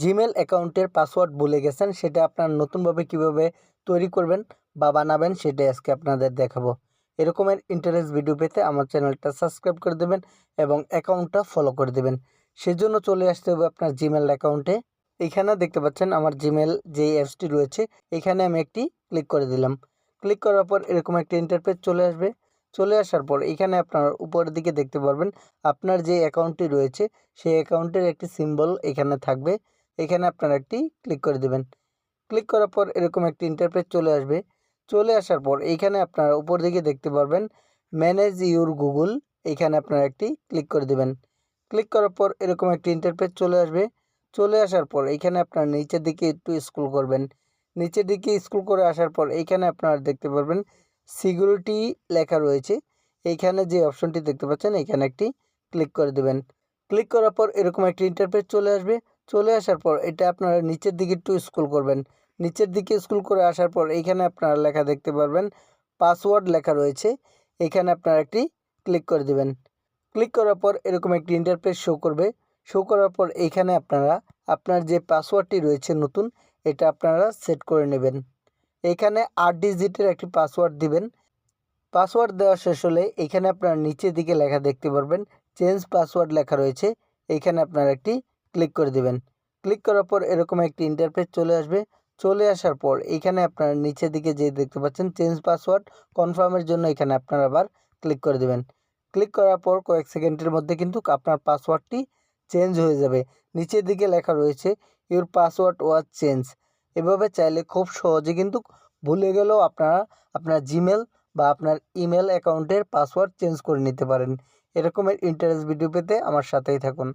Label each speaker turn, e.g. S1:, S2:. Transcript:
S1: Gmail অ্যাকাউন্টের password ভুলে গেছেন, সেটা আপনার নতুনভাবে কীভাবে তৈরি করবেন বা বানাবেন সেটাই আজকে আপনাদের দেখাবো। এরকমের ইন্টারেস্ট ভিডিও পেতে আমার চ্যানেলটা সাবস্ক্রাইব করে দেবেন এবং অ্যাকাউন্টটা ফলো করে দেবেন। সেজন্য চলে আসতে হবে আপনার জিমেল অ্যাকাউন্টে। এখানে দেখতে পাচ্ছেন আমার জিমেল যে অ্যাপসটি রয়েছে এখানে আমি একটি ক্লিক করে দিলাম। ক্লিক করার পর এরকম একটি ইন্টারপেজ চলে আসবে। চলে আসার পর এখানে আপনার উপরের দিকে দেখতে পারবেন, আপনার যে অ্যাকাউন্টটি রয়েছে, সেই অ্যাকাউন্টের একটি সিম্বল এখানে থাকবে। এখানে আপনারা একটি ক্লিক করে দেবেন। ক্লিক করার পর এরকম একটি ইন্টারপেজ চলে আসবে। চলে আসার পর এইখানে আপনারা উপর দিকে দেখতে পারবেন ম্যানেজ ইউর গুগল এখানে আপনারা একটি ক্লিক করে দেবেন। ক্লিক করার পর এরকম একটি ইন্টারপেজ চলে আসবে। চলে আসার পর এইখানে আপনার নিচের দিকে একটু স্ক্রল করবেন। নিচের দিকে স্ক্রল করে আসার পর এইখানে আপনারা দেখতে পারবেন সিকিউরিটি লেখা রয়েছে। এইখানে যে অপশনটি দেখতে পাচ্ছেন, এখানে একটি ক্লিক করে দেবেন। ক্লিক করার পর এরকম একটি ইন্টারপেজ চলে আসবে। চলে আসার পর এটা আপনারা নিচের দিকে একটু স্কুল করবেন। নিচের দিকে স্কুল করে আসার পর এইখানে আপনারা লেখা দেখতে পারবেন পাসওয়ার্ড লেখা রয়েছে। এখানে আপনারা একটি ক্লিক করে দেবেন। ক্লিক করার পর এরকম একটি ইন্টারপেজ শো করবে। শো করার পর এইখানে আপনারা আপনার যে পাসওয়ার্ডটি রয়েছে নতুন, এটা আপনারা সেট করে নেবেন। এখানে আট ডিজিটের একটি পাসওয়ার্ড দিবেন। পাসওয়ার্ড দেওয়া শেষ হলে এখানে আপনার নিচের দিকে লেখা দেখতে পারবেন। চেঞ্জ পাসওয়ার্ড লেখা রয়েছে। এখানে আপনারা একটি ক্লিক করে দিবেন। ক্লিক করার পর এরকম একটি ইন্টারপেজ চলে আসবে। চলে আসার পর এখানে আপনার নিচের দিকে যে দেখতে পাচ্ছেন চেঞ্জ পাসওয়ার্ড কনফার্মের জন্য এখানে আপনারা আবার ক্লিক করে দেবেন। ক্লিক করার পর কয়েক সেকেন্ডের মধ্যে কিন্তু আপনার পাসওয়ার্ডটি চেঞ্জ হয়ে যাবে। নিচের দিকে লেখা রয়েছে ইউর পাসওয়ার্ড ওয়াজ চেঞ্জ এভাবে চাইলে খুব সহজে কিন্তু ভুলে গেলেও আপনারা আপনার জিমেল বা আপনার ইমেল অ্যাকাউন্টের পাসওয়ার্ড চেঞ্জ করে নিতে পারেন। এরকমের ইন্টারেস্ট ভিডিও পেতে আমার সাথেই থাকুন।